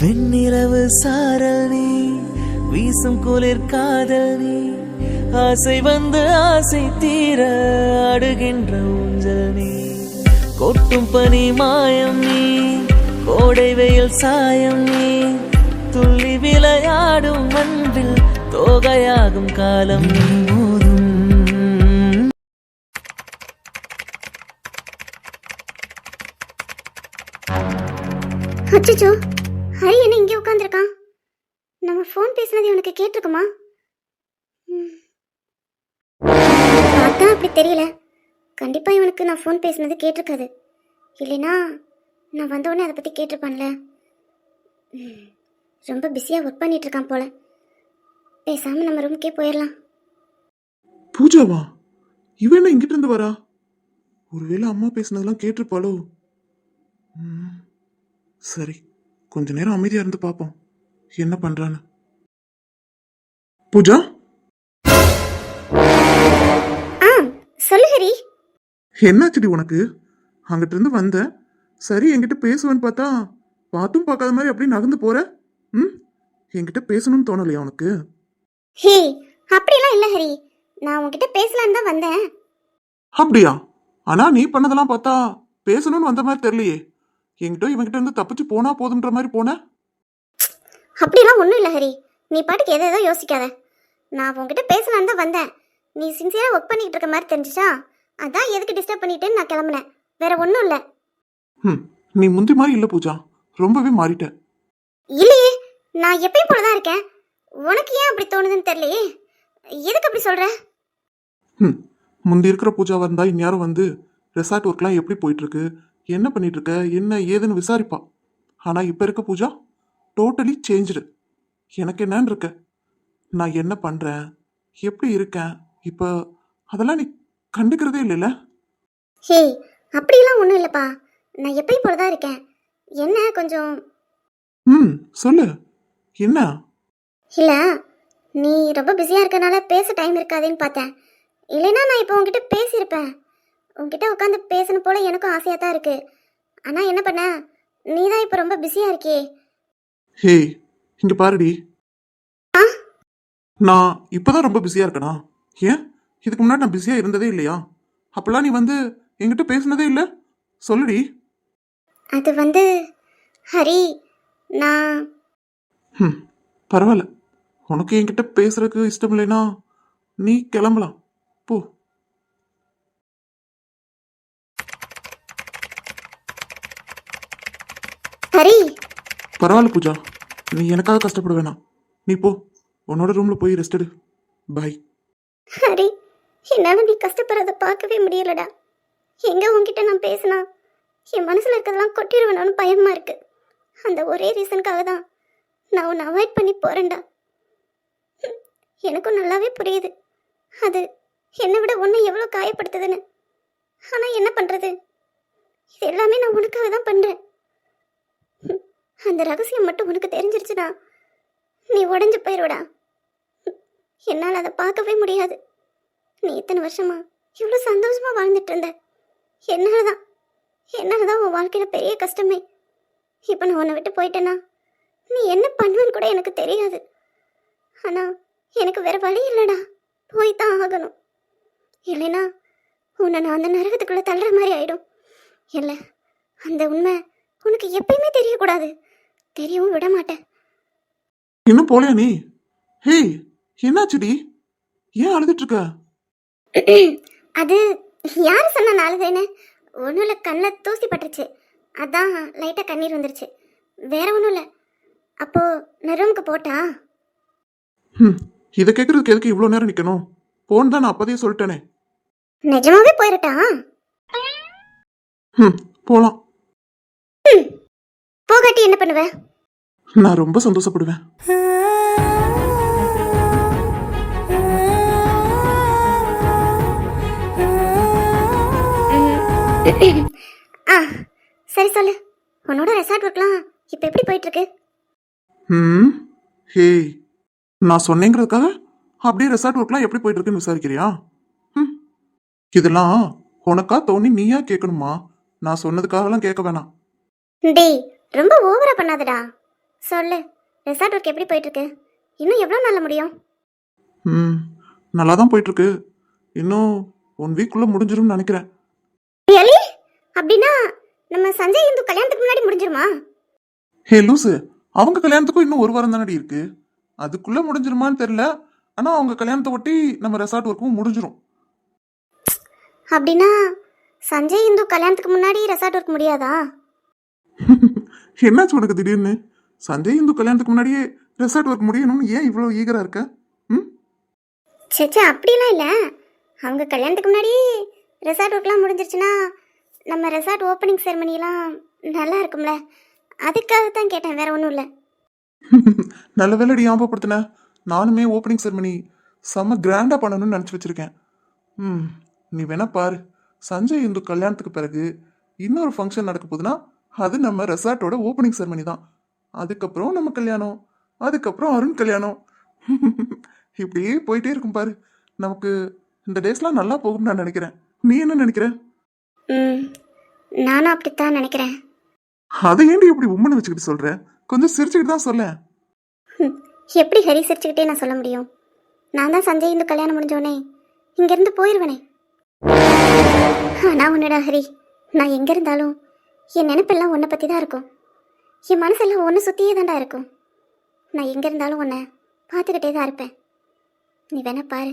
வெண்ணிரவு சாரல் நீ வீசும் குளிர் காதல் நீ ஆசை வந்து ஆசை தீர அடுகின்ற ஊஞ்சல் நீ. கொட்டும் பனி மாயம் நீ கோடை வெயில் சாயம் நீ துள்ளி விளையாடும் அன்பில் தோகையாகும் காலம் நீ. மோதும் அச்சச்சோ. ஹரி என்ன இங்கே உட்காந்துருக்கான் நம்ம ஃபோன் பேசுனது இவனுக்கு கேட்டிருக்குமா? ம். பார்த்தா அப்படி தெரியல. கண்டிப்பாக இவனுக்கு நான் ஃபோன் பேசுனது கேட்டிருக்காது. இல்லைனா நான் வந்தவொடனே அதை பற்றி கேட்டிருப்பான்ல. ம். ரொம்ப பிஸியாக ஒர்க் பண்ணிட்டு இருக்கான் போல. பேசாமல் நம்ம ரூமுக்கே போயிடலாம் பூஜாவா? இவன் என்ன இங்கிட்டு இருந்து வரா? ஒருவேளை அம்மா பேசுனதெல்லாம் கேட்டிருப்பாளோ? சரி. கொஞ்ச நேரம் அமைதியா இருந்து பார்ப்போம் என்ன பண்றான்னு. பூஜா? ஆ சொல்லு ஹரி. என்னாச்சுடி உனக்கு? அங்கிட்ட இருந்து வந்த. சரி என்கிட்ட பேசுவேன்னு பார்த்தா பார்த்தும் பார்க்காத மாதிரி அப்படியே நகர்ந்து போற. ம்? என்கிட்ட பேசணும்னு தோணலையா உனக்கு? ஹே அப்படியெல்லாம் இல்லை ஹரி. நான் உன்கிட்ட பேசலான்னு தான் வந்தேன். அப்படியா? ஆனா நீ பண்ணதெல்லாம் பார்த்தா பேசணும்னு வந்த மாதிரி தெரியலையே. என்கிட்ட இவன்கிட்ட இருந்து தப்பிச்சு போனா போதுன்ற மாதிரி போன? அப்படிலாம் ஒன்றும் இல்லை ஹரி. நீ பாட்டுக்கு எதை எதோ யோசிக்காத. நான் உன்கிட்ட பேசலான்னு தான் வந்தேன். நீ சின்சியராக ஒர்க் பண்ணிட்டு இருக்க மாதிரி தெரிஞ்சுச்சா? அதான் எதுக்கு டிஸ்டர்ப் பண்ணிட்டேன்னு நான் கிளம்புனேன். வேற ஒன்றும் இல்லை. ம் நீ முந்தி மாதிரி இல்ல பூஜா. ரொம்பவே மாறிட்ட இல்லையே நான் எப்பயும் போல தான் இருக்கேன். உனக்கு ஏன் அப்படி தோணுதுன்னு தெரியலையே? எதுக்கு அப்படி சொல்ற? ம் முந்தி இருக்கிற பூஜாவா இருந்தா இந்நேரம் வந்து ரெசார்ட் ஒர்க்லாம் எப்படி போயிட்டு இருக்கு? என்ன பண்ணிட்டு இருக்க என்ன ஏதுன்னு விசாரிப்பா. ஆனா இப்ப இருக்க பூஜா டோட்டலி சேஞ்சுடு எனக்கு என்னன்னு இருக்க. நான் என்ன பண்றேன்? எப்படி இருக்கேன்? இப்போ அதெல்லாம் நீ கண்டுக்கிறதே இல்லைல்ல? ஹே அப்படிலாம் ஒன்றும் இல்லைப்பா. நான் எப்பயும் போல தான் இருக்கேன். என்ன கொஞ்சம்? ம் சொல்லு. என்ன? இல்லை நீ ரொம்ப பிஸியாக இருக்கனால பேச டைம் இருக்காதேன்னு பார்த்தேன். இல்லைன்னா நான் இப்போ உங்ககிட்ட பேசியிருப்பேன். உங்ககிட்ட உட்காந்து பேசணும் போல எனக்கும் ஆசையாக தான் இருக்கு. ஆனால் என்ன பண்ண? நீ தான் இப்போ ரொம்ப பிஸியாக இருக்கே ஹே இங்க பாருடி. ஆ? நான் இப்பதான் ரொம்ப பிஸியா இருக்கனா? ஏன்? இதுக்கு முன்னாடி நான் பிஸியா இருந்ததே இல்லையா? அப்பெல்லாம் நீ வந்து என்கிட்ட பேசுனதே இல்ல? சொல்லுடி. அது வந்து ஹரி நான் ம் பரவாயில்ல. உனக்கு என்கிட்ட பேசுறதுக்கு இஷ்டம் இல்லைனா நீ கிளம்பலாம் போ ஹரி பரவாயில்ல பூஜா. நீ எனக்காக கஷ்டப்பட வேணாம். நீ போ. உன்னோட ரூம்ல போய் ரெஸ்ட் எடு. பாய் ஹரி என்னால நீ கஷ்டப்படுறத பார்க்கவே முடியலடா. எங்கே உன்கிட்ட நான் பேசினா? என் மனசில் இருக்கிறதெல்லாம் கொட்டிடுவேணும்னு பயமாக இருக்கு. அந்த ஒரே ரீசனுக்காக தான் நான் உன்னை அவாய்ட் பண்ணி போகிறேன்டா எனக்கும் நல்லாவே புரியுது. அது என்னை விட உன்னை எவ்வளோ காயப்படுத்துதுன்னு. ஆனால் என்ன பண்ணுறது இது எல்லாமே நான் உனக்காக தான் பண்ணுறேன் அந்த ரகசியம் மட்டும் உனக்கு தெரிஞ்சிருச்சுனா நீ உடஞ்சு போயிடுவடா என்னால் அதை பார்க்கவே முடியாது. நீ இத்தனை வருஷமா இவ்வளோ சந்தோஷமாக வாழ்ந்துட்டு இருந்த. என்னால் தான் என்னால் தான் உன் வாழ்க்கையில் பெரிய கஷ்டமே. இப்போ நான் உன்னை விட்டு போயிட்டேன்னா நீ என்ன பண்ணுவேன்னு கூட எனக்கு தெரியாது. ஆனால் எனக்கு வேறு வழி இல்லைடா. போய் தான் ஆகணும். இல்லைனா உன்னை நான் அந்த நரகத்துக்குள்ளே தள்ளுற மாதிரி ஆயிடும். இல்லை அந்த உண்மை உனக்கு எப்பயுமே தெரியக்கூடாது. தெரியவும் விட மாட்டேன். இன்னும் போலையா நீ? ஹேய் என்னாச்சுடி? ஏன் அழுதுட்டு இருக்க? அது யார் சொன்ன நாளுதேன்னு ஒன்றும் இல்லை கண்ணில் தூசி பட்டுருச்சு. அதான் லைட்டாக கண்ணீர் வந்துருச்சு. வேற ஒன்றும் இல்லை. அப்போ நான் ரூமுக்கு போட்டா? ம் இதை கேட்கறதுக்கு எதுக்கு இவ்வளோ நேரம் நிற்கணும் போன் தான் நான் அப்போதையே சொல்லிட்டேனே. நிஜமாவே போயிரட்டா? ம் போகலாம் போகாட்டி என்ன பண்ணுவ? நான் ரொம்ப சந்தோஷப்படுவேன். ஆ சரி சொல்லு. உன்னோட ரெசார்ட் ஒர்க்லாம் இப்போ எப்படி போயிட்டு இருக்கு ம் ஹேய் நான் சொன்னேங்கிறதுக்காக அப்படியே ரெசார்ட் ஒர்க்லாம் எப்படி போயிட்டு இருக்குன்னு விசாரிக்கிறியா? ம் இதெல்லாம் உனக்கா தோணி நீயா கேட்கணுமா? நான் சொன்னதுக்காகலாம் கேட்க வேணாம். டேய் ரொம்ப ஓவரா பண்ணாதடா. சொல்லு ரெசார்ட் ஒர்க் எப்படி போயிட்டுருக்கு? இன்னும் எவ்வளோ நாளில் முடியும்? ம் நல்லா தான் போயிட்டுருக்கு. இன்னும் ஒன் வீக்குள்ளே முடிஞ்சிரும்னு நினைக்கிறேன். ரியலி அப்படின்னா நம்ம சஞ்சய் இந்து கல்யாணத்துக்கு முன்னாடி முடிஞ்சிருமா? ஹே லூசு அவங்க கல்யாணத்துக்கும் இன்னும் ஒரு வாரம் தானடி இருக்கு. அதுக்குள்ளே முடிஞ்சிருமான்னு தெரில ஆனால் அவங்க கல்யாணத்தை ஒட்டி நம்ம ரெசார்ட் ஒர்க்கும் முடிஞ்சிரும். அப்படின்னா சஞ்சய் இந்து கல்யாணத்துக்கு முன்னாடி ரெசார்ட் ஒர்க் முடியாதா? என்னாச்சு உனக்கு திடீர்னு? சஞ்சய் இந்து கல்யாணத்துக்கு முன்னாடியே ரெசார்ட் ஒர்க் முடியணும்னு ஏன் இவ்வளோ ஈகராக இருக்க? ம்? சேச்சே அப்படிலாம் இல்லை. அவங்க கல்யாணத்துக்கு முன்னாடி ரெசார்ட் ஒர்க்லாம் முடிஞ்சிருச்சுன்னா நம்ம ரெசார்ட் ஓப்பனிங் செரமனிலாம் நல்லா இருக்கும்ல. அதுக்காக தான் கேட்டேன் வேற ஒன்றும் இல்லை. நல்ல வேலைடி ஞாபகப்படுத்தின. நானுமே ஓப்பனிங் செரமனி செம்ம கிராண்டாக பண்ணணும்னு நினச்சி வச்சிருக்கேன். ம் நீ வேணா பாரு. சஞ்சய் இந்து கல்யாணத்துக்கு பிறகு இன்னொரு ஃபங்க்ஷன் நடக்க போகுதுன்னா அது நம்ம ரெசார்ட்டோட ஓப்பனிங் செரமனி தான். அதுக்கப்புறம் நம்ம கல்யாணம் அதுக்கப்புறம் அருண் கல்யாணம். இப்படியே போயிட்டே இருக்கும் பாரு. நமக்கு இந்த டேஸ்லாம் நல்லா போகும்னு நான் நினைக்கிறேன். நீ என்ன நினைக்கிற? நானும் அப்படித்தான் நினைக்கிறேன். அதை ஏன்டி இப்படி உம்மனை வச்சுக்கிட்டு சொல்ற? கொஞ்சம் சிரிச்சுக்கிட்டு தான் சொல்லேன். ஹம், எப்படி ஹரி சிரிச்சுக்கிட்டே நான் சொல்ல முடியும்? நான் தான் சஞ்சய் இந்து கல்யாணம் முடிஞ்சோடனே இங்கேருந்து போயிடுவேனே ஆனால் உன்னடா ஹரி நான் எங்கே இருந்தாலும் என் நினைப்பெல்லாம் உன்னை பற்றி தான் இருக்கும். என் மனசெல்லாம் ஒன்று சுற்றியே தாண்டா இருக்கும். நான் எங்கே இருந்தாலும் உன்னை பார்த்துக்கிட்டே தான் இருப்பேன். நீ வேணா பாரு.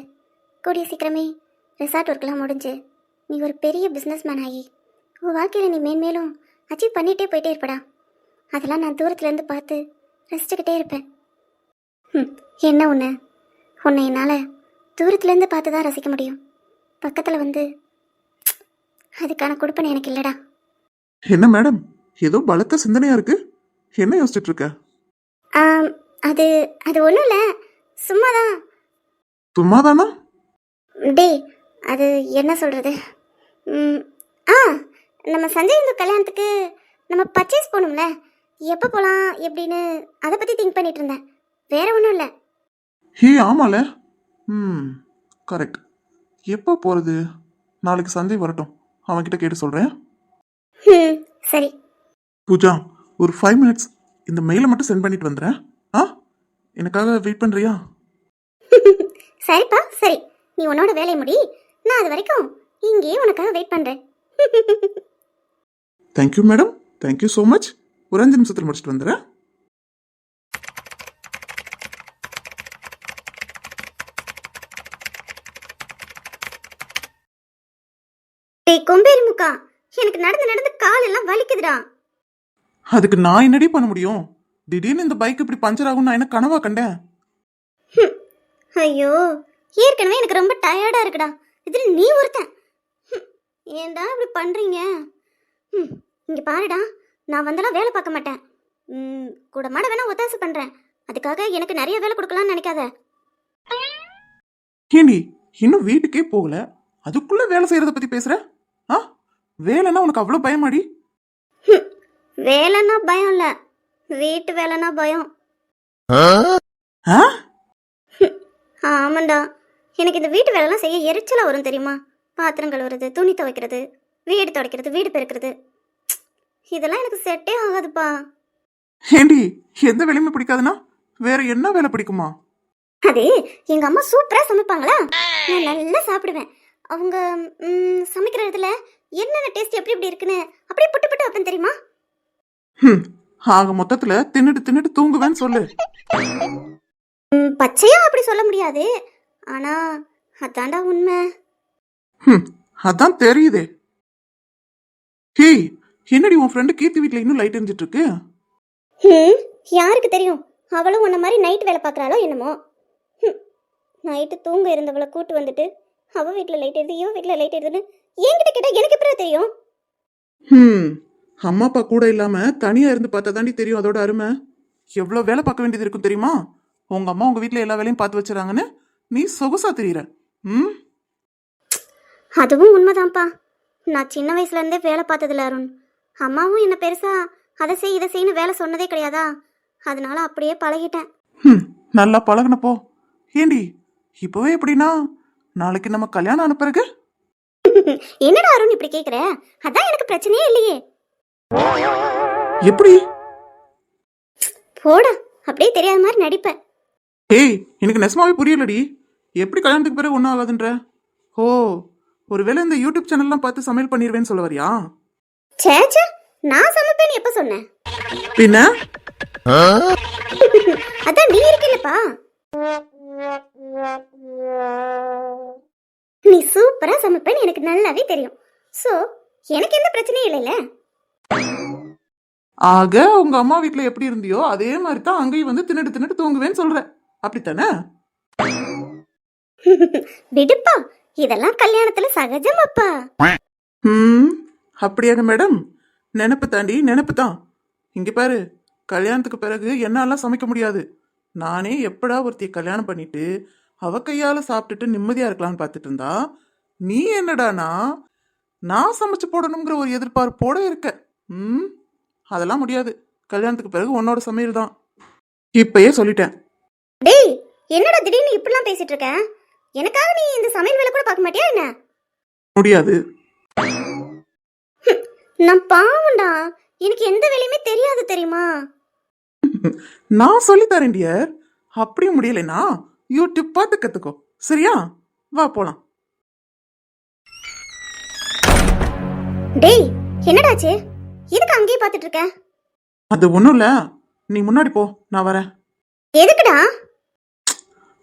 கூடிய சீக்கிரமே ரிசார்ட் ஒர்க்லாம் முடிஞ்சு நீ ஒரு பெரிய பிஸ்னஸ் மேன் ஆகி உன் வாழ்க்கையில் நீ மேன்மேலும் அச்சீவ் பண்ணிகிட்டே போயிட்டே இருப்படா. அதெல்லாம் நான் தூரத்துலேருந்து பார்த்து ரசிச்சுக்கிட்டே இருப்பேன். ம் என்ன ஒன்று உன்னை என்னால் தூரத்துலேருந்து பார்த்து தான் ரசிக்க முடியும். பக்கத்தில் வந்து அதுக்கான கொடுப்பனை எனக்கு இல்லைடா. என்ன மேடம்? ஏதோ பலத்த சிந்தனையா இருக்கு. என்ன யோசிச்சுட்டு இருக்க? ஆம், அது அது ஒன்றும் இல்லை. சும்மா தான் சும்மாதானா? டேய் அது என்ன சொல்கிறது ஆ நம்ம சஞ்சய் இந்து கல்யாணத்துக்கு நம்ம பர்ச்சேஸ் போகணும்ல. எப்போ போகலாம் எப்படின்னு அதை பற்றி திங்க் பண்ணிட்டு இருந்தேன். வேற ஒன்றும் இல்லை. ஹே ஆமால. ம் கரெக்ட் எப்போ போகிறது நாளைக்கு சந்தை வரட்டும். அவன்கிட்ட கேட்டு சொல்கிறேன் ம் சரி. பூஜா ஒரு ஃபைவ் மினிட்ஸ் இந்த மெயிலை மட்டும் சென்ட் பண்ணிட்டு வந்துடுறேன். ஆ? எனக்காக வெயிட் பண்ணுறியா சரிப்பா சரி. நீ உன்னோட வேலையை முடி. நான் அது வரைக்கும் இங்கேயே உனக்காக வெயிட் பண்ணுறேன் thank you madam thank you so much ஒரு அஞ்சு நிமிஷத்தில் முடிச்சுட்டு வந்துடுறேன். டேய் கொம்பேரி முக்கா. எனக்கு நடந்து நடந்து காலெல்லாம் வலிக்குதுடா. அதுக்கு நான் என்னடி பண்ண முடியும்? திடீர்னு இந்த பைக் இப்படி பஞ்சர் ஆகும் நான் என்ன கனவா கண்டேன்? ஐயோ ஏற்கனவே எனக்கு ரொம்ப டயர்டா இருக்குடா. இதில் நீ ஒருத்தன். ஏன்டா இப்படி பண்றீங்க? இங்க பாருடா நான் வந்தெல்லாம் வேலை பார்க்க மாட்டேன். கூட மாட வேணா ஒத்தாசை பண்றேன். அதுக்காக எனக்கு நிறைய வேலை கொடுக்கலாம்னு நினைக்காத. ஏண்டி இன்னும் வீட்டுக்கே போகல? அதுக்குள்ள வேலை செய்யறத பத்தி பேசுற? ஆ? வேலைன்னா உனக்கு அவ்வளோ பயமாடி? வேலைன்னா பயம் இல்ல. வீட்டு வேலைன்னா பயம். ஆ? ஆமாண்டா. எனக்கு இந்த வீட்டு வேலைலாம் செய்ய எரிச்சலா வரும் தெரியுமா? பாத்திரம் கழுவுறது துணி துவைக்கிறது வீடு துடைக்கிறது வீடு பெருக்கிறது. இதெல்லாம் எனக்கு செட்டே ஆகாதுப்பா. ஏண்டி எந்த வேலையுமே பிடிக்காதுன்னா வேற என்ன வேலை பிடிக்குமா? அது எங்க அம்மா சூப்பரா சமைப்பாங்களா? நான் நல்லா சாப்பிடுவேன். அவங்க ம், சமைக்கிற இடத்துல என்னென்ன டேஸ்ட் எப்படி எப்படி இருக்குன்னு அப்படியே புட்டு புட்டு வைப்பேன் தெரியுமா? ஹம், ஆக மொத்தத்துல தின்னுட்டு தின்னுட்டு தூங்குவேன்னு சொல்லு. ம், பச்சையா அப்படி சொல்ல முடியாது. ஆனா அதான்டா உண்மை. ஹம், அதான் தெரியுதே. ஹேய் என்னடி உன் ஃப்ரெண்டு கீர்த்தி வீட்ல இன்னும் லைட் எரிஞ்சிட்டு இருக்கு ம் யாருக்கு தெரியும்? அவளும் உன்ன மாதிரி நைட் வேலை பார்க்குறாளோ என்னமோ. நைட்டு தூங்க இருந்தவளை கூட்டு வந்துட்டு அவ வீட்டில் லைட் எரியுது இவ வீட்டில் லைட் எரியுதுன்னு என்கிட்ட கேட்டால் எனக்கு எப்படி தெரியும்? ஹம். அம்மா அப்பா கூட இல்லாம தனியா இருந்து பார்த்தா தாண்டி தெரியும் அதோட அருமை. எவ்வளவு வேலை பார்க்க வேண்டியது இருக்கும் தெரியுமா? உங்க அம்மா உங்க வீட்ல எல்லா வேலையும் பார்த்து வச்சுறாங்கன்னு நீ சொகுசா தெரியற. ம் அதுவும் உண்மைதான்ப்பா. நான் சின்ன வயசுலேருந்தே வேலை பார்த்ததில்ல அருண். அம்மாவும் என்ன பெருசா அதை செய் இதை செய்யணும் வேலை சொன்னதே கிடையாதா? அதனால அப்படியே பழகிட்டேன். ஹம், நல்லா பழகுனப்போ ஏண்டி இப்போவே எப்படின்னா நாளைக்கு நம்ம கல்யாணம் ஆன பிறகு என்னடா அருண் இப்படி கேட்குற அதான் எனக்கு பிரச்சனையே இல்லையே. எப்படி? போடா அப்படியே தெரியாத மாதிரி நடிப்பேன் ஏய் எனக்கு நெசமாவே புரியலடி. எப்படி கல்யாணத்துக்கு பிறகு ஒன்றும் ஆகாதுன்ற? ஓ ஒருவேளை இந்த யூடியூப் சேனல்லாம் பார்த்து சமையல் பண்ணிடுவேன்னு சொல்ல வரியா சேச்சா நான் சமைப்பேன்னு எப்ப சொன்னேன்? பின்ன? அதான் நீ இருக்கலப்பா நீ சூப்பரா சமைப்பேன்னு எனக்கு நல்லாவே தெரியும். சோ எனக்கு எந்த பிரச்சனையும் இல்லைல்ல? ஆக உங்க அம்மா வீட்ல எப்படி இருந்தியோ அதே மாதிரி தான் அங்கேயும் வந்து தின்னுட்டு தின்னுட்டு தூங்குவேன்னு சொல்ற. அப்படித்தானே? விடுப்பா இதெல்லாம் கல்யாணத்துல சகஜமாப்பா. ம் அப்படியாங்க மேடம். நினப்பு தாண்டி நினப்பு தான். இங்க பாரு கல்யாணத்துக்கு பிறகு என்னாலாம் சமைக்க முடியாது. நானே எப்படா ஒருத்திய கல்யாணம் பண்ணிட்டு அவ கையால சாப்பிட்டுட்டு நிம்மதியா இருக்கலாம்னு பார்த்துட்டு இருந்தா நீ என்னடானா? நான் சமைச்சு போடணுங்கிற ஒரு எதிர்பார்ப்போட இருக்க. ம் அதெல்லாம் முடியாது. கல்யாணத்துக்கு பிறகு உன்னோட சமையல் தான். இப்பயே சொல்லிட்டேன். டேய் என்னடா திடீர்னு இப்படிலாம் பேசிட்டு இருக்க? எனக்காக நீ இந்த சமையல் வேலை கூட பார்க்க மாட்டியா என்ன? முடியாது. நான் பாவம்டா. எனக்கு எந்த வேலையுமே தெரியாது தெரியுமா? நான் சொல்லித்தரேன் டியர். அப்படியும் முடியலைன்னா யூடியூப் பார்த்து கத்துக்கோ. சரியா? வா போலாம். டேய் என்னடாச்சு? எதுக்கு அங்கேயே பார்த்துட்டு இருக்க அது ஒன்றும் இல்லை. நீ முன்னாடி போ நான் வரேன். எதுக்குடா?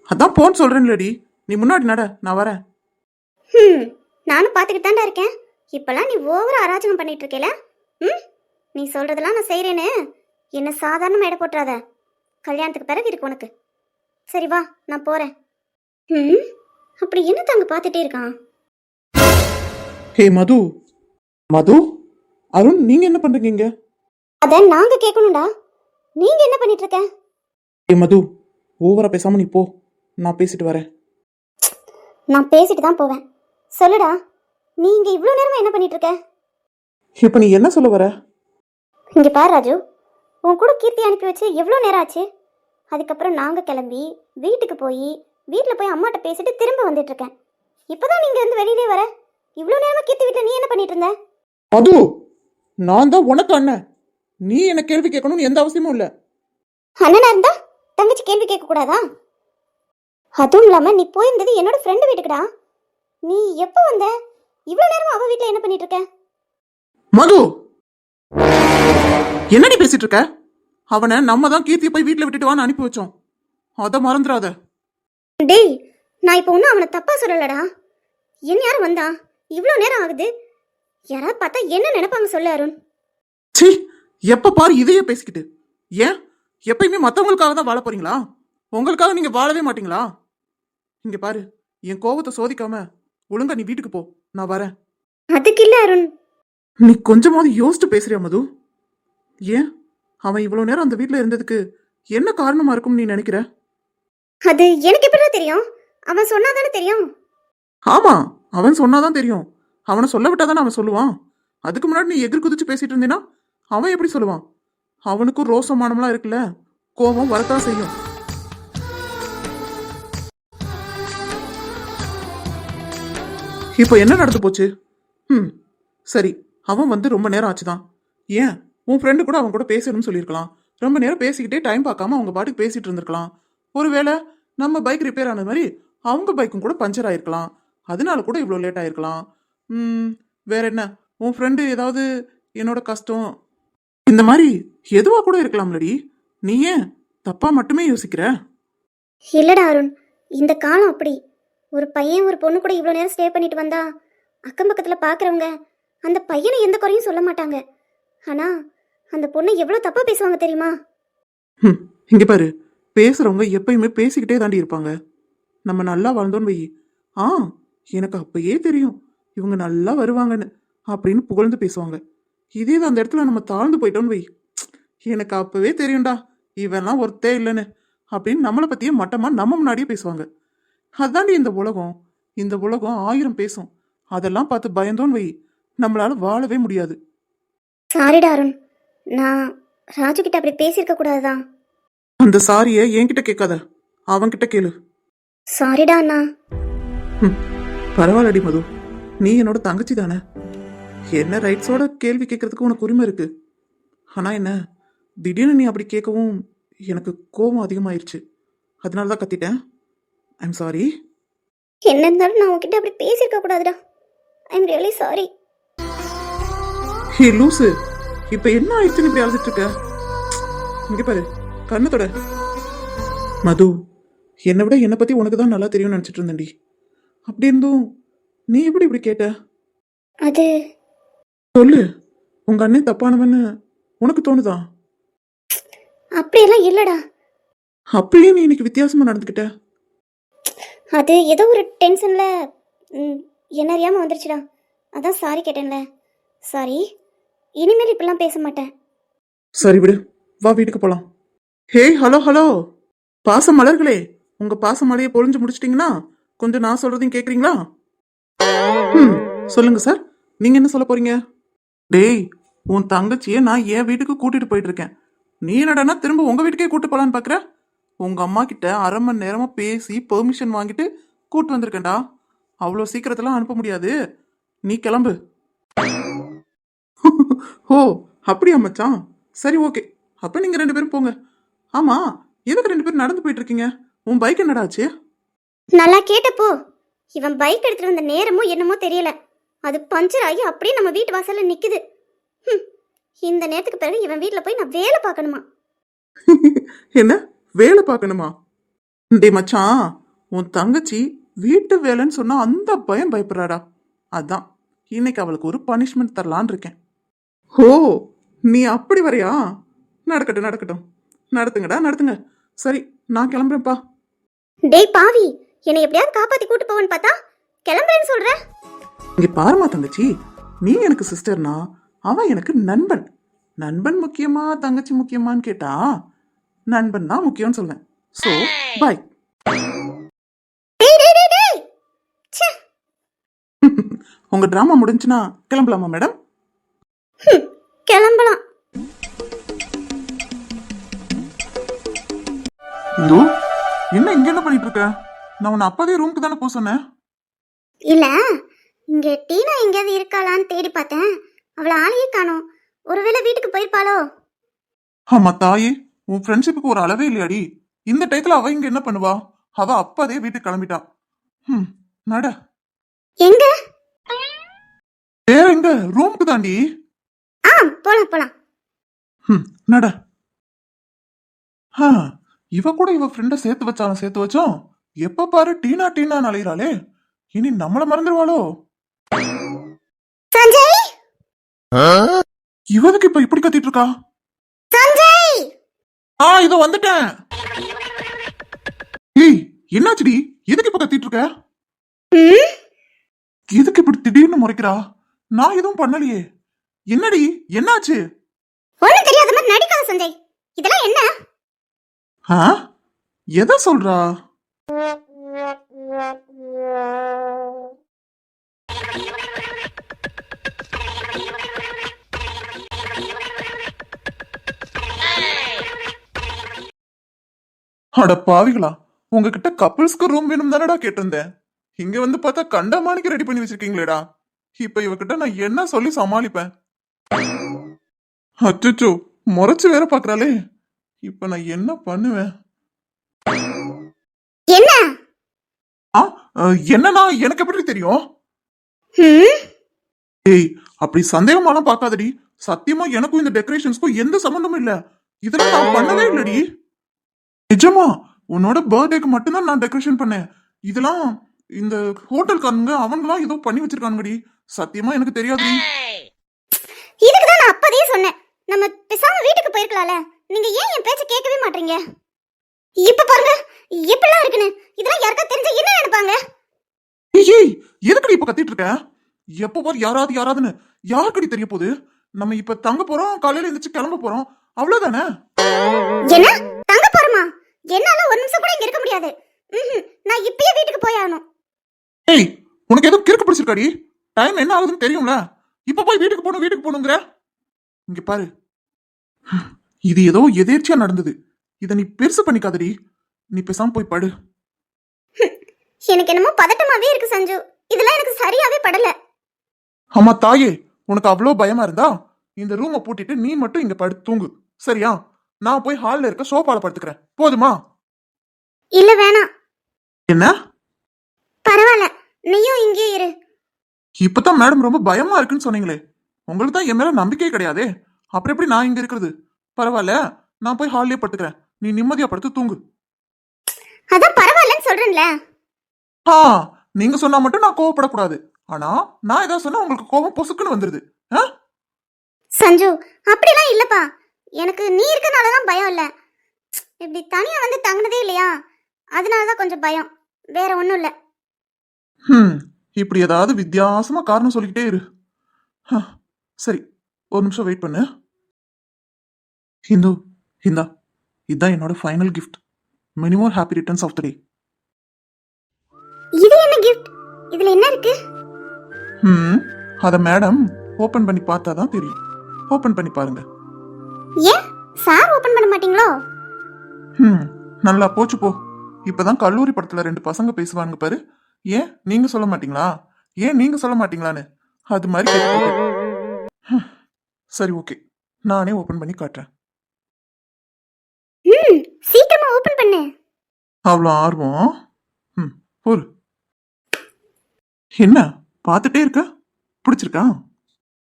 அதான் போன்னு சொல்றேன்லடி. நீ முன்னாடி நட நான் வரேன். ஹம் நானும் பார்த்துக்கிட்டு தான்டா இருக்கேன். இப்பெல்லாம் நீ ஓவரா அராஜகம் பண்ணிட்டு இருக்கேல ம் நீ சொல்றதெல்லாம் நான் செய்றேன்னு. என்ன சாதாரண எடை போட்டுறாத. கல்யாணத்துக்கு பிறகு இருக்கு உனக்கு. சரி வா நான் போறேன். ம்? அப்படி என்ன தங்க பார்த்துட்டே இருக்கான்? ஹே மது. மது? அருண் நீங்க என்ன பண்றீங்க? இங்க அத நாங்க கேட்கணும்டா நீங்க என்ன பண்ணிட்டு இருக்க ஹே மது ஓவரா பேசாம நீ போ. நான் பேசிட்டு வரேன். நான் பேசிட்டு தான் போவேன். சொல்லுடா நீ இங்க இவ்வளோ நேரமா என்ன பண்ணிட்டு இருக்க இப்போ நீ என்ன சொல்ல வர? இங்க பாரு ராஜு. உன் கூட கீர்த்தி அனுப்பி வச்சு எவ்வளோ நேரம் ஆச்சு? அதுக்கப்புறம் நாங்கள் கிளம்பி வீட்டுக்கு போய் வீட்டில் போய் அம்மாட்ட பேசிட்டு திரும்ப வந்துட்டு இருக்கேன் இப்போதான் நீங்கள் வந்து வெளியிலே வர? இவ்வளோ நேரமா கீர்த்தி வீட்டில் நீ என்ன பண்ணிட்டு இருந்த? மது நான் தான் உனக்கு அண்ணன். நீ என்ன கேள்வி கேட்கணும்னு எந்த அவசியமும் இல்லை. அண்ணனா இருந்தா தங்கச்சி கேள்வி கேட்க கூடாதா? அதுவும் இல்லாம நீ போயிருந்தது என்னோட ஃப்ரெண்டு வீட்டுக்குடா. நீ எப்போ வந்த? இவ்வளோ நேரமா அவ வீட்டில் என்ன பண்ணிட்டு இருக்க? மது என்னடி பேசிட்டு இருக்க? அவனை நம்ம தான் கீர்த்தியை போய் வீட்டில் விட்டுட்டு வான்னு அனுப்பி வச்சோம். அதை மறந்துடாத. டேய் நான் இப்போ ஒன்றும் அவனை தப்பா சொல்லலடா. என்ன யாரும் வந்தா? இவ்வளோ நேரம் ஆகுது. யாராவது பார்த்தா என்ன நினைப்பாங்க சொல்லு அருண். ச்சீ எப்ப பாரு இதையே பேசிக்கிட்டு. ஏன்? எப்பயுமே மத்தவங்களுக்காக தான் வாழ போறீங்களா? உங்களுக்காக நீங்க வாழவே மாட்டீங்களா? இங்க பாரு என் கோவத்தை சோதிக்காம ஒழுங்கா நீ வீட்டுக்கு போ. நான் வரேன். அதுக்கு இல்ல அருண். நீ கொஞ்சமாவது யோசிச்சு பேசுறியா மது? ஏன்? அவன் இவ்வளவு நேரம் அந்த வீட்ல இருந்ததுக்கு என்ன காரணமா இருக்கும்னு நீ நினைக்கிற? அது எனக்கு எப்படிடா தெரியும்? அவன் சொன்னாதானே தெரியும்? ஆமா அவன் சொன்னாதான் தெரியும். அவனை சொல்ல விட்டாதானே அவன் சொல்லுவான். அதுக்கு முன்னாடி நீ எதிர் குதிச்சு பேசிட்டு இருந்தீன்னா அவன் எப்படி சொல்லுவான்? அவனுக்கும் ரோசமானம்லாம் இருக்குல்ல கோபம் வரத்தான் செய்யும். இப்போ என்ன நடந்து போச்சு? ம் சரி அவன் வந்து ரொம்ப நேரம் ஆச்சுதான். ஏன்? உன் ஃப்ரெண்டு கூட அவங்க கூட பேசணும்னு சொல்லியிருக்கலாம். ரொம்ப நேரம் பேசிக்கிட்டே டைம் பார்க்காம அவங்க பாட்டுக்கு பேசிட்டு இருந்திருக்கலாம். ஒருவேளை நம்ம பைக் ரிப்பேர் ஆனது மாதிரி அவங்க பைக்கும் கூட பஞ்சர் ஆயிருக்கலாம். அதனால கூட இவ்வளோ லேட் ஆயிருக்கலாம். வேற என்ன? உன் ஃப்ரெண்டு ஏதாவது என்னோட கஷ்டம் இந்த மாதிரி எதுவா கூட இருக்கலாம்லடி. நீ ஏன் தப்பா மட்டுமே யோசிக்கிற? இல்லடா அருண் இந்த காலம் அப்படி. ஒரு பையன் ஒரு பொண்ணு கூட இவ்வளோ நேரம் ஸ்டே பண்ணிட்டு வந்தா அக்கம் பக்கத்தில் பார்க்குறவங்க அந்த பையனை எந்த குறையும் சொல்ல மாட்டாங்க. ஆனா அந்த பொண்ணை எவ்வளோ தப்பா பேசுவாங்க தெரியுமா? ம், இங்க பாரு. பேசுறவங்க எப்பயுமே பேசிக்கிட்டே தாண்டி இருப்பாங்க. நம்ம நல்லா வாழ்ந்தோன்னு வை. ஆ எனக்கு அப்பயே தெரியும். இவங்க நல்லா வருவாங்கன்னு அப்படின்னு புகழ்ந்து பேசுவாங்க. இதே தான் அந்த இடத்துல நம்ம தாழ்ந்து போயிட்டோம்னு வை. எனக்கு அப்பவே தெரியும்டா. இவெல்லாம் ஒருத்தே இல்லைன்னு அப்படின்னு நம்மளை பத்தியே மட்டமா நம்ம முன்னாடியே பேசுவாங்க. அதாண்டி இந்த உலகம். இந்த உலகம் ஆயிரம் பேசும். அதெல்லாம் பார்த்து பயந்தோன்னு வை. நம்மளால வாழவே முடியாது. சாரிடா அருண் நான் ராஜு கிட்ட அப்படி பேசியிருக்க கூடாதுதான் அந்த சாரியை என்கிட்ட கேட்காத. அவன்கிட்ட கேளு. சாரிடா அண்ணா. ம், பரவாயில்லடி மது. நீ என்னோட தங்கச்சி தானே. என்ன ரைட்ஸோட கேள்வி கேட்கறதுக்கு உனக்கு உரிமை இருக்கு. ஆனா என்ன திடீர்னு நீ அப்படி கேட்கவும் எனக்கு கோபம் அதிகமாயிருச்சு. அதனால தான் கத்திட்டேன். ஐம் சாரி என்ன இருந்தாலும் நான் உன்கிட்ட அப்படி பேசியிருக்க கூடாதுடா. I am really sorry hey லூசு. இப்போ என்ன ஆயிடுச்சுன்னு இப்படி அழுதுட்டு இருக்க? இங்க பாரு கண்ணு தொட. மது என்னை விட என்னை பத்தி உனக்கு தான் நல்லா தெரியும்னு நினச்சிட்டு இருந்தேன்டி. அப்படி இருந்தும் நீ எப்படி இப்படி கேட்ட? அது சொல்லு உங்க அண்ணன் தப்பானவன்னு உனக்கு தோணுதா? அப்படியெல்லாம் இல்லடா. அப்படியே நீ இன்னைக்கு வித்தியாசமா நடந்துக்கிட்ட. அது ஏதோ ஒரு டென்ஷனில் என்ன அறியாமல் வந்துருச்சுடா. அதான் சாரி கேட்டேன்ல. சாரி இனிமேல் இப்படிலாம் பேச மாட்டேன். சரி விடு வா வீட்டுக்கு போலாம். Hey hello hello. பாச மலர்களே உங்க பாச மலையை பொழிஞ்சு முடிச்சிட்டீங்கன்னா கொஞ்சம் நான் சொல்றதையும் கேக்குறீங்களா? ம் சொல்லுங்க சார் நீங்க என்ன சொல்ல போறீங்க? டேய் உன் தங்கச்சியை நான் என் வீட்டுக்கு கூட்டிட்டு போயிட்டு இருக்கேன் நீ என்னடான்னா திரும்ப உங்க வீட்டுக்கே கூட்டு போலான்னு பாக்குற? உங்க அம்மா கிட்ட அரை மணி நேரமா பேசி பெர்மிஷன் வாங்கிட்டு கூட்டு வந்திருக்கேன்டா. அவ்வளோ சீக்கிரத்தெல்லாம் அனுப்ப முடியாது. நீ கிளம்பு. ஓ அப்படியா மச்சான்? சரி ஓகே. அப்ப நீங்க ரெண்டு பேரும் போங்க. ஆமா எதுக்கு ரெண்டு பேரும் நடந்து போயிட்டு இருக்கீங்க? உன் பைக் என்னடா ஆச்சு? நல்லா கேட்டப்போ இவன் பைக் எடுத்துட்டு வந்த நேரமோ என்னமோ தெரியல. அது பஞ்சர் ஆகி அப்படியே நம்ம வீட்டு வாசல்ல நிக்குது. ஹம், இந்த நேரத்துக்கு பிறகு இவன் வீட்ல போய் நான் வேலை பார்க்கணுமா? என்ன? வேலை பார்க்கணுமா? டேய் மச்சான் உன் தங்கச்சி வீட்டு வேலைன்னு சொன்னா அந்த பயம் பயப்படுறாடா. அதான் இன்னைக்கு அவளுக்கு ஒரு பனிஷ்மெண்ட் தரலான்னு இருக்கேன். ஓ நீ அப்படி வரையா? நடக்கட்டும் நடக்கட்டும். நடத்துங்கடா நடத்துங்க. சரி நான் கிளம்புறேன்ப்பா. டேய் பாவி என்னை எப்படியாவது காப்பாத்தி கூட்டு போவன்னு பார்த்தா கிளம்புறேன்னு சொல்ற? இங்க பாருமா தங்கச்சி. நீ எனக்கு சிஸ்டர்னா அவன் எனக்கு நண்பன். நண்பன் முக்கியமா தங்கச்சி முக்கியமான்னு கேட்டா நண்பன் தான் முக்கியம்னு சொல்வேன். ஸோ பாய் உங்க டிராமா முடிஞ்சுன்னா கிளம்பலாமா மேடம் கிளம்பலாம். இந்து என்ன இங்க என்ன பண்ணிட்டு இருக்க நான் உன்னை அப்பதே ரூமுக்கு தானே போக சொன்னேன். இல்ல இங்க டீனா எங்கேயாவது இருக்காளான்னு தேடி பார்த்தேன். அவளை ஆளையே காணோம். ஒருவேளை வீட்டுக்கு போயிருப்பாளோ? ஆமா தாயே உன் ஃப்ரெண்ட்ஷிப்புக்கு ஒரு அளவே இல்லையாடி. இந்த டயத்துல அவ இங்க என்ன பண்ணுவா? அவ அப்பதே வீட்டுக்கு கிளம்பிட்டா. ம் நட. எங்க? வேற எங்க? ரூமுக்கு தாண்டி. போலாம் போலாம். ம் நட இவ கூட இவ ஃப்ரெண்ட சேர்த்து வச்சாலும் சேர்த்து வச்சோம். எப்ப பாரு டீனா டீனா அலையிறாளே இனி நம்மள மறந்துடுவாளோ சஞ்சய்! இவனுக்கு இப்ப இப்படி கத்திட்டு இருக்கா சஞ்சய்! ஆ இதோ வந்துட்டேன். ஏய் என்னாச்சுடி? எதுக்கு இப்ப கத்திட்டு இருக்க எதுக்கு இப்படி திடீர்னு முறைக்கிறா? நான் எதுவும் பண்ணலையே. என்னடி? என்னாச்சு? ஒண்ணும் தெரியாத மாதிரி நடிக்காத சஞ்சய். இதெல்லாம் என்ன? ஆ? எதை சொல்றா? அட பாவிகளா உங்ககிட்ட கப்பிள்ஸ்க்கு ரூம் வேணும் தானடா கேட்டிருந்தேன். இங்க வந்து பார்த்தா கண்டமானிக்கு ரெடி பண்ணி வச்சிருக்கீங்களேடா. இப்ப இவகிட்ட நான் என்ன சொல்லி சமாளிப்பேன்? அச்சோ முறைச்சு வேற பாக்குறாளே. இப்ப நான் என்ன பண்ணுவேன்? என்ன? ஆ என்னன்னா எனக்கு எப்படி தெரியும்? ஏய் அப்படி சந்தேகமாலாம் பார்க்காதடி. சத்தியமா எனக்கும் இந்த டெக்கரேஷன்ஸ்க்கும் எந்த சம்மந்தமும் இல்ல. இதெல்லாம் நான் பண்ணவே இல்லடி. நிஜமா உன்னோட பர்த்டேக்கு மட்டும்தான் நான் டெக்கரேஷன் பண்ணேன். இதெல்லாம் இந்த ஹோட்டல்காரங்க அவங்களாம் ஏதோ பண்ணி வச்சிருக்கானுங்கடி. சத்தியமா எனக்கு தெரியாதுடி இதுக்கு தான் நான் அப்பதே சொன்னேன் நம்ம பேசாம வீட்டுக்கு போயிருக்கலாம்ல நீங்க ஏன் என் பேச்ச கேட்கவே மாட்டீங்க? இப்ப பாருங்க எப்படிலாம் இருக்குன்னு. இதெல்லாம் யாருக்கா தெரிஞ்சா என்ன நினைப்பாங்க? ஏய், எதுக்குடி இப்ப கத்திட்டு இருக்க? எப்போ பாரு யாராவது யாராவதுன்னு. யாருக்கடி தெரிய போகுது? நம்ம இப்ப தங்க போறோம் காலையில எந்திரிச்சு கிளம்ப போறோம். அவ்வளவுதானே? என்ன? தங்க போறோமா? என்னால ஒரு நிமிஷம் கூட இங்க இருக்க முடியாது. நான் இப்பயே வீட்டுக்கு போய் ஆகணும். ஏய் உனக்கு எதுவும் கிறுக்கு பிடிச்சிருக்காடி? டைம் என்ன ஆகுதுன்னு தெரியும்ல? இப்ப போய் வீட்டுக்கு போகணும் வீட்டுக்கு போகணுங்கிற? இங்க பாரு. இது ஏதோ எதேர்ச்சியா நடந்தது. இத நீ பெருசு பண்ணிக்காதடி. நீ பேசாம போய் படு. எனக்கு என்னமோ பதட்டமாவே இருக்கு சஞ்சு. இதெல்லாம் எனக்கு சரியாவே படல. அம்மா தாயே உனக்கு அவ்வளோ பயமா இருந்தா இந்த ரூமை பூட்டிட்டு நீ மட்டும் இங்க படு தூங்கு. சரியா? நான் போய் ஹால்ல இருக்க சோஃபால படுத்துக்கிறேன். போதுமா? இல்ல வேணாம் என்ன? பரவாயில்ல நீயும் இங்கே இரு. இப்பதான் மேடம் ரொம்ப பயமா இருக்குன்னு சொன்னீங்களே. உங்களுக்கு தான் என் மேல நம்பிக்கை கிடையாதே. அப்புறம் எப்படி நான் இங்க இருக்கிறது? பரவாயில்ல நான் போய் ஹால்லயே படுத்துக்கிறேன். நீ நிம்மதியா படுத்து தூங்கு. அதான் பரவாயில்லன்னு சொல்றேன்ல. ஆ நீங்க சொன்னா மட்டும் நான் கோவப்படக்கூடாது. ஆனா நான் ஏதாவது சொன்னா உங்களுக்கு கோவம் பொசுக்குன்னு வந்துருது? சஞ்சு அப்படிலாம் இல்லப்பா. எனக்கு நீ இருக்கனால தான் பயம் இல்ல. இப்படி தனியா வந்து தங்கினதே இல்லையா? அதனால தான் கொஞ்சம் பயம். வேற ஒன்றும் இல்லை. ஹம், இப்படி ஏதாவது வித்தியாசமா காரணம் சொல்லிக்கிட்டே இரு. சரி ஒரு நிமிஷம் வெயிட் பண்ணு. ஹிந்து இந்தா இதுதான் என்னோட final gift minimum happy returns of the day இது என்ன கிஃப்ட் இதுல என்ன இருக்கு? ம் அதை மேடம் ஓப்பன் பண்ணி பார்த்தா தான் தெரியும். ஓப்பன் பண்ணி பாருங்க. ஏன்? சார் ஓபன் பண்ண மாட்டீங்களோ? ம் நல்லா போச்சு போ. இப்பதான் கல்லூரி படத்துல ரெண்டு பசங்க பேசுவானுங்க பாரு. ஏன்? நீங்க சொல்ல மாட்டீங்களா? ஏன் நீங்க சொல்ல மாட்டீங்களான்னு? அது மாதிரி சரி ஓகே நானே ஓபன் பண்ணி காட்டுறேன் ம் சீக்கிரமா ஓபன் பண்ணு. அவ்வளோ ஆர்வம்? ம் ஒரு என்ன பார்த்துட்டே இருக்க? பிடிச்சிருக்கா?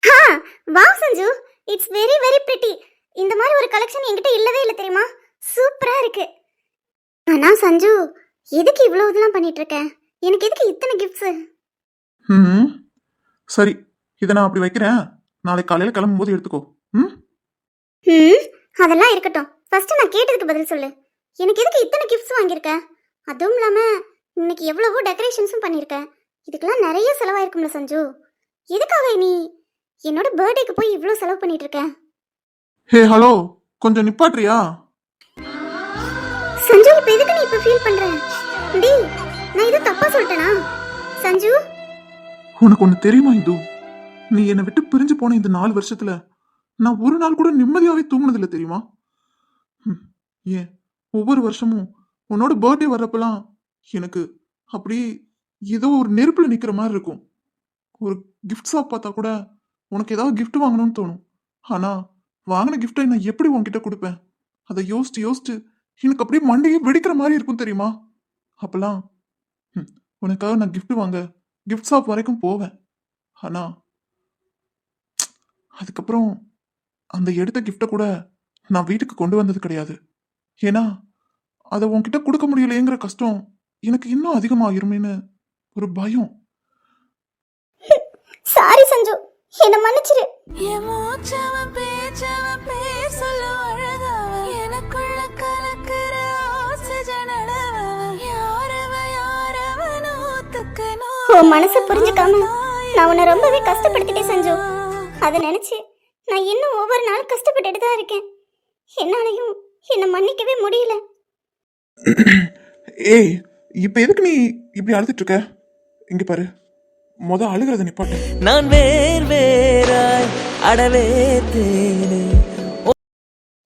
ஹா wow Sanju it's very very pretty இந்த மாதிரி ஒரு கலெக்ஷன் என்கிட்ட இல்லவே இல்லை தெரியுமா? சூப்பரா இருக்கு. ஆனா சஞ்சு எதுக்கு இவ்வளவு இதெல்லாம் பண்ணிட்டு இருக்க? எனக்கு எதுக்கு இத்தனை கிஃப்ட்ஸ் ம் சரி இதை நான் அப்படி வைக்கிறேன். நாளைக்கு காலையில் கிளம்பும்போது எடுத்துக்கோ. ம்? ம் அதெல்லாம் இருக்கட்டும். ஃபர்ஸ்ட் நான் கேட்டதுக்கு பதில் சொல்லு. எனக்கு எதுக்கு இத்தனை கிஃப்ட்ஸ் வாங்கியிருக்க? அதுவும் இல்லாம இன்னைக்கு எவ்வளவோ டெக்கரேஷன்ஸும் பண்ணியிருக்க. இதுக்கெல்லாம் நிறைய செலவாயிருக்கும்ல சஞ்சு. எதுக்காக நீ என்னோட பர்த்டேக்கு போய் இவ்வளோ செலவு பண்ணிட்டு இருக்க ஹே ஹலோ கொஞ்சம் நிப்பாட்றியா சஞ்சு இப்போ எதுக்கு நீ இப்போ ஃபீல் பண்ற? டேய் நான் இது தப்பா சொல்லிட்டேனா? சஞ்சு? உனக்கு ஒன்று தெரியுமா இந்து நீ என்னை விட்டு பிரிஞ்சு போன இந்த நாலு வருஷத்துல நான் ஒரு நாள் கூட நிம்மதியாவே தூங்குனதில்ல தெரியுமா? ம், ஏன்? ஒவ்வொரு வருஷமும் உன்னோட பர்த்டே வர்றப்பெல்லாம் எனக்கு அப்படி ஏதோ ஒரு நெருப்பில் நிற்கிற மாதிரி இருக்கும். ஒரு கிஃப்ட் ஷாப் பார்த்தா கூட உனக்கு ஏதாவது கிஃப்ட் வாங்கணும்னு தோணும். ஆனால் வாங்கின கிஃப்டை நான் எப்படி உன்கிட்ட கொடுப்பேன்? அதை யோசிச்சு யோசிச்சு எனக்கு அப்படியே மண்டையே வெடிக்கிற மாதிரி இருக்கும் தெரியுமா? அப்போல்லாம் ம், உனக்காக நான் கிஃப்ட் வாங்க கிஃப்ட் ஷாப் வரைக்கும் போவேன். ஆனால் அதுக்கப்புறம் அந்த எடுத்த கிஃப்டை கூட நான் வீட்டுக்கு கொண்டு வந்தது கிடையாது. ஏன்னா அதை உன்கிட்ட கொடுக்க முடியலையேங்கிற கஷ்டம் எனக்கு இன்னும் அதிகமாகிருமேன்னு ஒரு பயம். சாரி சஞ்சு. என்ன மன்னிச்சிரு. உன் மனசை புரிஞ்சுக்காம நான் உன்னை ரொம்பவே கஷ்டப்படுத்திட்டேன் சஞ்சு. அதை நினைச்சு நான் இன்னும் ஒவ்வொரு நாளும் கஷ்டப்பட்டுட்டு தான் இருக்கேன். என்னாலையும் என்னை மன்னிக்கவே முடியல. ஏய் இப்போ எதுக்கு நீ இப்படி அழுதுட்டு இருக்க? இங்க பாரு. முத அழுகிறத நிப்பாட்டு. நான் வேர் வேறாய் அடவே தேனே.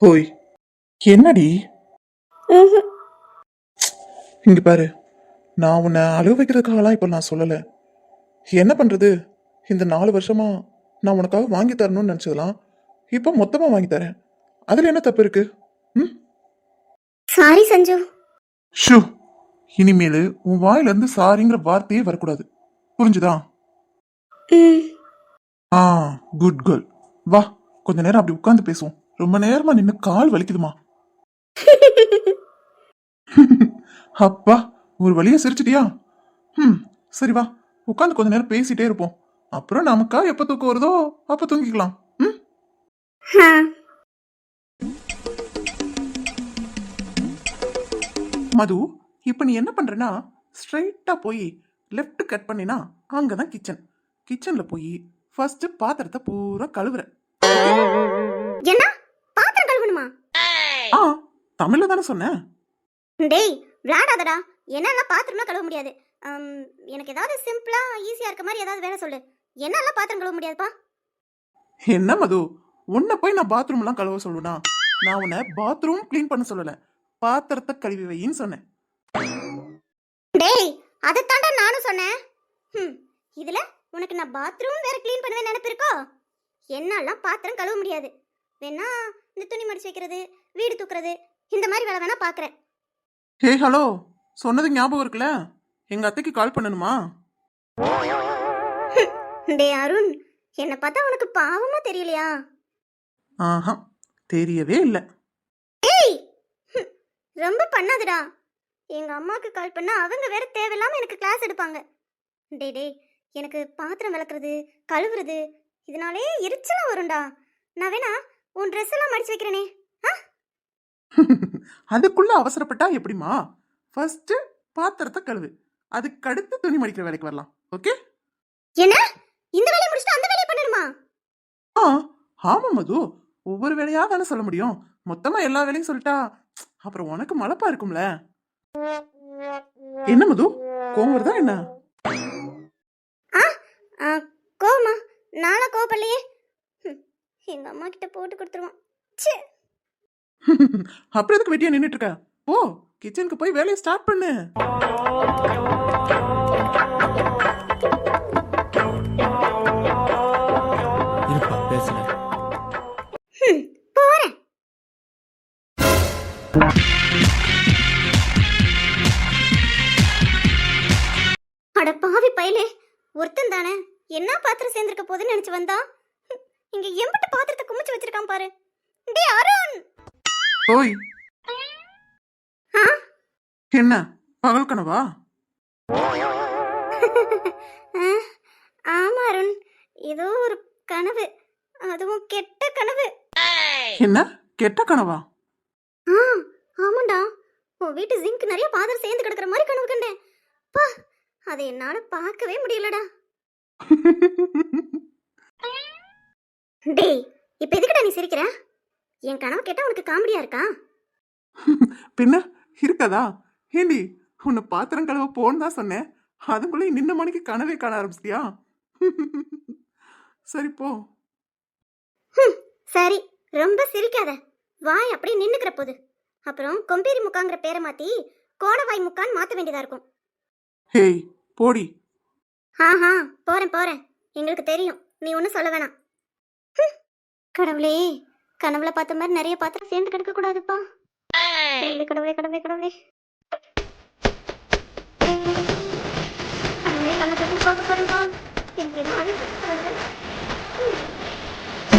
ஓய் என்னடி? ம்ஹும். இங்க பாரு. நான் உன்னை அழுக வைக்கிறதுக்காகலாம் இப்போ நான் சொல்லலை. என்ன பண்றது? இந்த நாலு வருஷமா நான் உனக்காக வாங்கி தரணும்னு நினச்சதெல்லாம் இப்போ மொத்தமாக வாங்கி தரேன். அதில் என்ன தப்பு இருக்கு? சாரி சஞ்சு. ஷூ இனிமேல் உன் வாயிலிருந்து சாரிங்கிற வார்த்தையே வரக்கூடாது. புரிஞ்சுதா? ஆ குட் கேர்ள். வா கொஞ்ச நேரம் அப்படி உட்காந்து பேசுவோம். ரொம்ப நேரமா நின்று கால் வலிக்குதுமா. அப்பா ஒரு வழியா சிரிச்சிட்டியா? ம் சரி வா உட்காந்து கொஞ்ச நேரம் பேசிட்டே இருப்போம். அப்புறம் நமக்கா எப்ப தூக்கம் வருதோ அப்ப தூங்கிக்கலாம். ம்? மது இப்போ நீ என்ன பண்றனா ஸ்ட்ரைட்டா போய் லெஃப்ட் கட் பண்ணினா அங்கதான் கிச்சன் கிச்சன்ல போய் ஃபர்ஸ்ட் பாத்திரத்தை பூரா கழுவுற. என்ன? பாத்திரம் கழுவணுமா? ஆ தமிழ்ல தானே சொன்னேன் டேய் விளையாடாதடா. என்னெல்லாம் பாத்திரம்லாம் கழுவ முடியாது. எனக்கு ஏதாவது சிம்பிளா ஈஸியா இருக்க மாதிரி ஏதாவது வேலை சொல்லு. என்னெல்லாம் பாத்திரம் கழுவ முடியாதுப்பா? என்ன மது? உன்னை போய் நான் பாத்ரூம் எல்லாம் கழுவ சொல்லுனா நான் உன்னை பாத்ரூம் க்ளீன் பண்ண சொல்லல. பாத்திரத்தை கழுவி வையின்னு சொன்னேன். டேய் அதைத்தாண்டா நானும் சொன்னேன். ம் இதுல உனக்கு நான் பாத்ரூம் வேற க்ளீன் பண்ணுவேன் நினைப்பு இருக்கோ? என்னாலாம் பாத்திரம் கழுவ முடியாது. வேணா இந்த துணி மடிச்சு வைக்கிறது வீடு தூக்குறது இந்த மாதிரி வேலை வேணா பார்க்குறேன் ஹே ஹலோ சொன்னது ஞாபகம் இருக்குல்ல? எங்க அத்தைக்கு கால் பண்ணணுமா? டே அருண் என்னை பார்த்தா உனக்கு பாவமா தெரியலையா? ஆஹா தெரியவே இல்லை. ஏய் ரொம்ப பண்ணாதடா. எங்க அம்மாவுக்கு கால் பண்ணா அவங்க வேற தேவையில்லாம எனக்கு கிளாஸ் எடுப்பாங்க. டேய் டேய் எனக்கு பாத்திரம் விளக்குறது கழுவுறது இதனாலே எரிச்சலா வரும்டா. நான் வேணா உன் ட்ரெஸ் எல்லாம் மடிச்சு வைக்கிறேனே. ஆ? அதுக்குள்ள அவசரப்பட்டா எப்படிமா ஃபர்ஸ்ட் பாத்திரத்தை கழுவு. அதுக்கு அடுத்து துணி மடிக்கிற வேலைக்கு வரலாம். ஓகே என்ன? இந்த வேலையை முடிச்சுட்டு அந்த வேலையை பண்ணணுமா? ஆ ஆமா மது. ஒவ்வொரு வேலையா தானே சொல்ல முடியும். மொத்தமா எல்லா வேலையும் சொல்லிட்டா அப்புறம் உனக்கு மலப்பா இருக்கும்ல? என்ன மது? கோவம் வருதா என்ன? கோவமா? நானா கோவப்படலையே. ஹம், எங்க அம்மா கிட்ட போட்டு கொடுத்துருவான். ச்சே. அப்புறம் எதுக்கு வெட்டியா நின்னுட்டு இருக்க போ கிச்சனுக்கு போய் வேலையை ஸ்டார்ட் பண்ணு. அட பாவி பயலே ஒருத்தன் தானே. என்ன பாத்திரம் சேர்ந்திருக்க போதுன்னு நினைச்சு வந்தா? இங்க எம்பிட்டு பாத்திரத்தை குமிச்சு வச்சிருக்கான் பாரு. டே அருண்! ஓய்! ஆ? என்ன? பகல் கனவா? ஆ, ஆமா அருண். ஏதோ ஒரு கனவு. அதுவும் கெட்ட கனவு. என்ன? கெட்ட கனவா? ஆ ஆமாண்டா. உன் வீட்டு ஜிங்க் நிறைய பாத்திரம் சேர்ந்து கிடக்குற மாதிரி கனவு கண்டேன். பா அதை என்னால பார்க்கவே முடியலடா. டேய் இப்ப எதுக்குடா நீ சிரிக்கிற? என் கனவு கேட்டா உனக்கு காமெடியா இருக்கா? பின்ன இருக்கதா? ஏண்டி உன்னை பாத்திரம் கழுவ போன்னு தான் சொன்னேன். அதுக்குள்ளே நின்ன மணிக்கு கனவே காண ஆரம்பிச்சிட்டியா? சரி போ. சரி ரொம்ப சிரிக்காத. வாய் அப்படியே நின்னுக்கிற போது அப்புறம் கொம்பேரி முக்காங்கிற பேரை மாத்தி கோணவாய் முக்கான்னு மாத்த வேண்டியதா இருக்கும். ஹேய் போடி. ஆஹா போறேன் போறேன். எங்களுக்கு தெரியும். நீ ஒன்றும் சொல்ல வேணாம். கடவுளே கனவுல பார்த்த மாதிரி நிறைய பாத்திரம் சேர்ந்து கிடக்க கூடாதுப்பா. கடவுளே கடவுளே கடவுளே கடவுளே. கண்ணை பார்க்க பாருங்க.